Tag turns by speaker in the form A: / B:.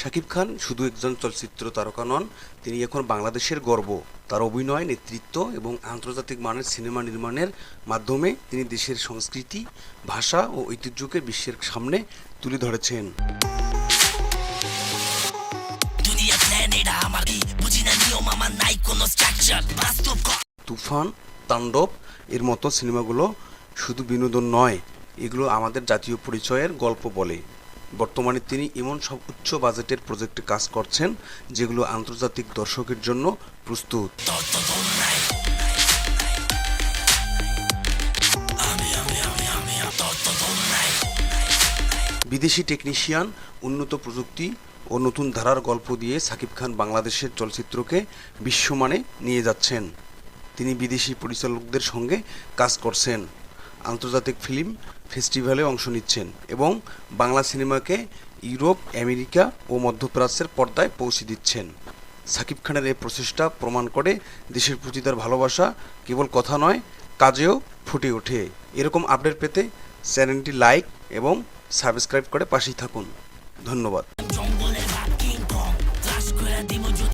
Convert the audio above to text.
A: শাকিব খান শুধু একজন চলচ্চিত্র তারকা নন, তিনি এখন বাংলাদেশের গর্ব, তার অভিনয়, নেতৃত্ব এবং আন্তর্জাতিক মানের সিনেমা নির্মাণের মাধ্যমে তিনি দেশের সংস্কৃতি, ভাষা ও ঐতিহ্যকে বিশ্বের সামনে তুলে ধরেছেন।
B: নাই কোনো স্ট্রাকচার বাস্তব
A: তুফান, তাণ্ডব, এর মতো সিনেমাগুলো শুধু বিনোদন নয় এগুলো আমাদের জাতীয় পরিচয়ের গল্প বলে। বর্তমানে তিনি এমন সব উচ্চ বাজেটের প্রজেক্টে কাজ করছেন, যেগুলো আন্তর্জাতিক দর্শকের জন্য প্রস্তুত। বিদেশি টেকনিশিয়ান, উন্নত প্রযুক্তি ও নতুন ধারার গল্প দিয়ে সাকিব খান বাংলাদেশের চলচ্চিত্রকে বিশ্বমানে নিয়ে যাচ্ছেন। তিনি বিদেশি পরিচালকদের সঙ্গে কাজ করছেন। আন্তর্জাতিক ফিল্ম ফেস্টিভ্যালে অংশ নিচ্ছেন এবং বাংলা সিনেমাকে ইউরোপ, আমেরিকা ও মধ্যপ্রাচ্যের পর্দায় পৌঁছে দিচ্ছেন। সাকিব খানের এই প্রচেষ্টা প্রমাণ করে দেশের প্রতি তার ভালোবাসা কেবল কথা নয়, কাজেও ফুটে ওঠে। এরকম আপডেট পেতে চ্যানেলটি লাইক এবং সাবস্ক্রাইব করে পাশেই থাকুন। ধন্যবাদ।